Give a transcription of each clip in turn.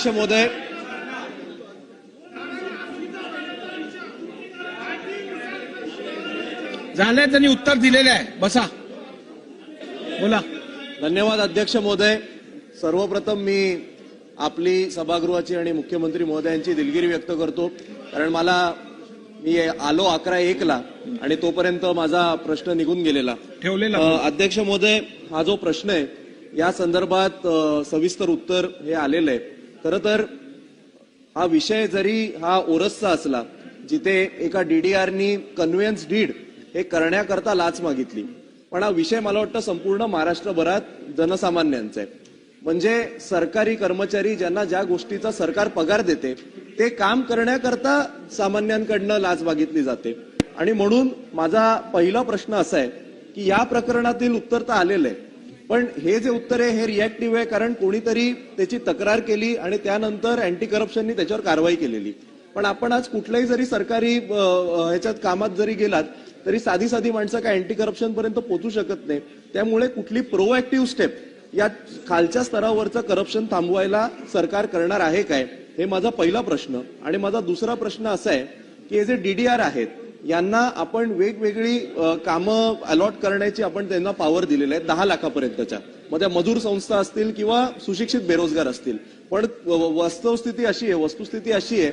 अध्यक्ष महोदय झालंय त्यांनी उत्तर दिलेलं आहे बसा बोला धन्यवाद अध्यक्ष महोदय सर्वप्रथम मी आपली सभागृहाची आणि मुख्यमंत्री महोदयांची दिलगिरी व्यक्त करतो. कारण मला मी आलो अकरा एकला आणि तोपर्यंत माझा प्रश्न निघून गेलेला. ठेवलेला. अध्यक्ष महोदय हा जो प्रश्न आहे या संदर्भात सविस्तर उत्तर हे आलेलं आहे. खरं तर हा विषय जरी हा ओरसचा असला जिथे एका डीडीआरनी कन्व्हिन्स डीड हे करण्याकरता लाच मागितली पण हा विषय मला वाटतं संपूर्ण महाराष्ट्रभरात जनसामान्यांचा आहे. म्हणजे सरकारी कर्मचारी ज्यांना ज्या गोष्टीचा सरकार पगार देते ते काम करण्याकरता सामान्यांकडनं लाच मागितली जाते. आणि म्हणून माझा पहिला प्रश्न असा आहे की या प्रकरणातील उत्तर तर आलेलं आहे पण हे जे उत्तर आहे हे रिॲक्टिव्ह आहे कारण कोणीतरी त्याची तक्रार केली आणि त्यानंतर अँटी करप्शननी त्याच्यावर कारवाई केलेली. पण आपण आज कुठल्याही जरी सरकारी ह्याच्यात कामात जरी गेलात तरी साधी साधी माणसं काय अँटी करप्शन पर्यंत पोहोचू शकत नाही. त्यामुळे कुठली प्रोएक्टिव्ह स्टेप या खालच्या स्तरावरचं करप्शन थांबवायला सरकार करणार आहे काय? हे माझा पहिला प्रश्न. आणि माझा दुसरा प्रश्न असा आहे की हे जे डीडीआर आहेत यांना आपण वेगवेगळी कामं अलॉट करण्याची आपण त्यांना पॉवर दिलेली आहे दहा लाखापर्यंतच्या. मग त्या मजूर संस्था असतील किंवा सुशिक्षित बेरोजगार असतील. पण व- वस्तुस्थिती अशी आहे वस्तुस्थिती अशी आहे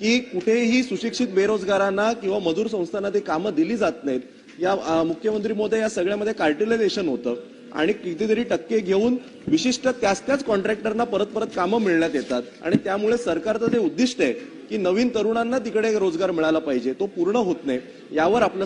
की कुठेही सुशिक्षित बेरोजगारांना किंवा मजूर संस्थांना ती कामं दिली जात नाहीत. या मुख्यमंत्री महोदय या सगळ्यामध्ये कार्टिलायझेशन होतं. आणि कितीतरी टक्के घेऊन विशिष्ट त्याच त्याच कॉन्ट्रॅक्टरना परत परत कामं मिळण्यात येतात. आणि त्यामुळे सरकारचं जे उद्दिष्ट आहे की नवीन तरुणांना तिकडे रोजगार मिळाला पाहिजे. तो पूर्ण होत नाही. यावर आपलं